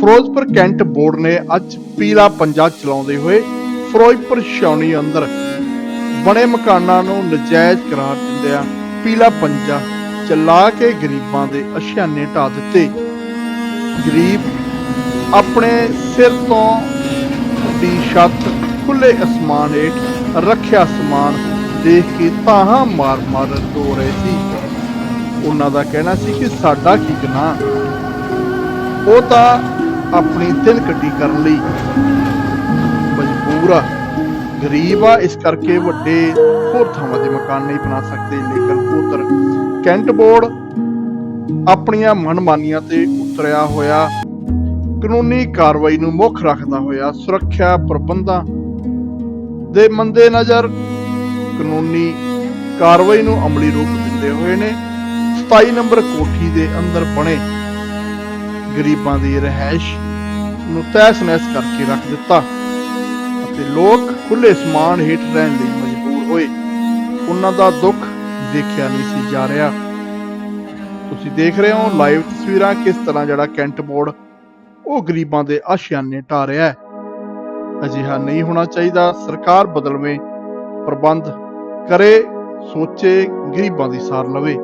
Firozpur cantt board ਨੇ ਅੱਜ ਪੀਲਾ ਪੰਜਾ ਚਲਾਉਂਦੇ ਹੋਏ ਫਿਰੋਜ਼ਪੁਰ ਛਾਉਣੀ ਅੰਦਰ ਬਣੇ ਮਕਾਨਾਂ ਨੂੰ ਨਜਾਇਜ਼ ਕਰਾਰ ਦਿੰਦਿਆਂ ਪੀਲਾ ਪੰਜਾ ਚਲਾ ਕੇ ਗਰੀਬਾਂ ਦੇ ਅਸ਼ਿਆਨੇ ਢਾ ਦਿੱਤੇ। ਗਰੀਬ ਆਪਣੇ ਸਿਰ ਤੋਂ ਦੀ ਛੱਤ ਖੁੱਲੇ ਅਸਮਾਨ ਹੇਠ ਰੱਖਿਆ ਸਮਾਨ ਦੇਖ ਕੇ ਤਾਹਾਂ ਮਾਰ-ਮਾਰ ਰੋ ਰਹੇ ਸੀ। ਉਹਨਾਂ ਦਾ ਕਹਿਣਾ ਸੀ ਕਿ ਸਾਡਾ ਕੀ ਗੁਨਾਹ? ਉਹ ਤਾਂ ਆਪਣੀ ਦਿਲ ਕੱਢੀ ਕਰਨ ਲਈ। ਮਜਬੂਰ ਆ। ਗਰੀਬ ਆ, ਇਸ ਕਰਕੇ ਵੱਡੇ ਹੋਰ ਥਾਵਾਂ ਦੇ ਮਕਾਨ ਨਹੀਂ ਬਣਾ ਸਕਦੇ, ਲੇਕਿਨ ਪੁੱਤਰ, ਕੈਂਟ ਬੋਰਡ ਆਪਣੀਆਂ ਮਨਮਾਨੀਆਂ ਤੇ ਉਤਰਿਆ ਹੋਇਆ, ਕਾਨੂੰਨੀ ਕਾਰਵਾਈ ਨੂੰ ਮੁੱਖ ਰੱਖਦਾ ਹੋਇਆ ਸੁਰੱਖਿਆ ਪ੍ਰਬੰਧਾਂ ਦੇ ਮੰਦੇ ਨਜ਼ਰ ਕਾਨੂੰਨੀ ਕਾਰਵਾਈ ਨੂੰ ਅਮਲੀ ਰੂਪ ਦਿੰਦੇ ਹੋਏ ਨੇ। 27 ਨੰਬਰ ਕੋਠੀ ਦੇ ਅੰਦਰ ਬਣੇ ਗਰੀਬਾਂ ਦੀ ਰਹਿائش ਨੂੰ ਤਹਿਸ-ਨਹਿਸ ਕਰਕੇ ਰੱਖ ਦਿੱਤਾ ਅਤੇ ਲੋਕ ਖੁੱਲੇ ਸਮਾਨ ਹੇਠ ਰਹਿਣ ਲਈ ਮਜਬੂਰ ਹੋਏ। ਉਹਨਾਂ ਦਾ ਦੁੱਖ ਦੇਖਿਆ ਨਹੀਂ ਸੀ ਜਾ ਰਿਹਾ। ਤੁਸੀਂ ਦੇਖ ਰਹੇ ਹੋ ਲਾਈਵ ਤਸਵੀਰਾਂ ਕਿਸ ਤਰ੍ਹਾਂ ਜਿਹੜਾ ਕੈਂਟ ਬੋਰਡ ਉਹ ਗਰੀਬਾਂ ਦੇ ਆਸ਼ਿਆਨੇ ਢਾ ਰਿਹਾ ਹੈ। ਅਜਿਹਾ ਨਹੀਂ ਹੋਣਾ ਚਾਹੀਦਾ। ਸਰਕਾਰ ਬਦਲਵੇਂ ਪ੍ਰਬੰਧ ਕਰੇ, ਸੋਚੇ, ਗਰੀਬਾਂ ਦੀ ਸਾਰ ਲਵੇ।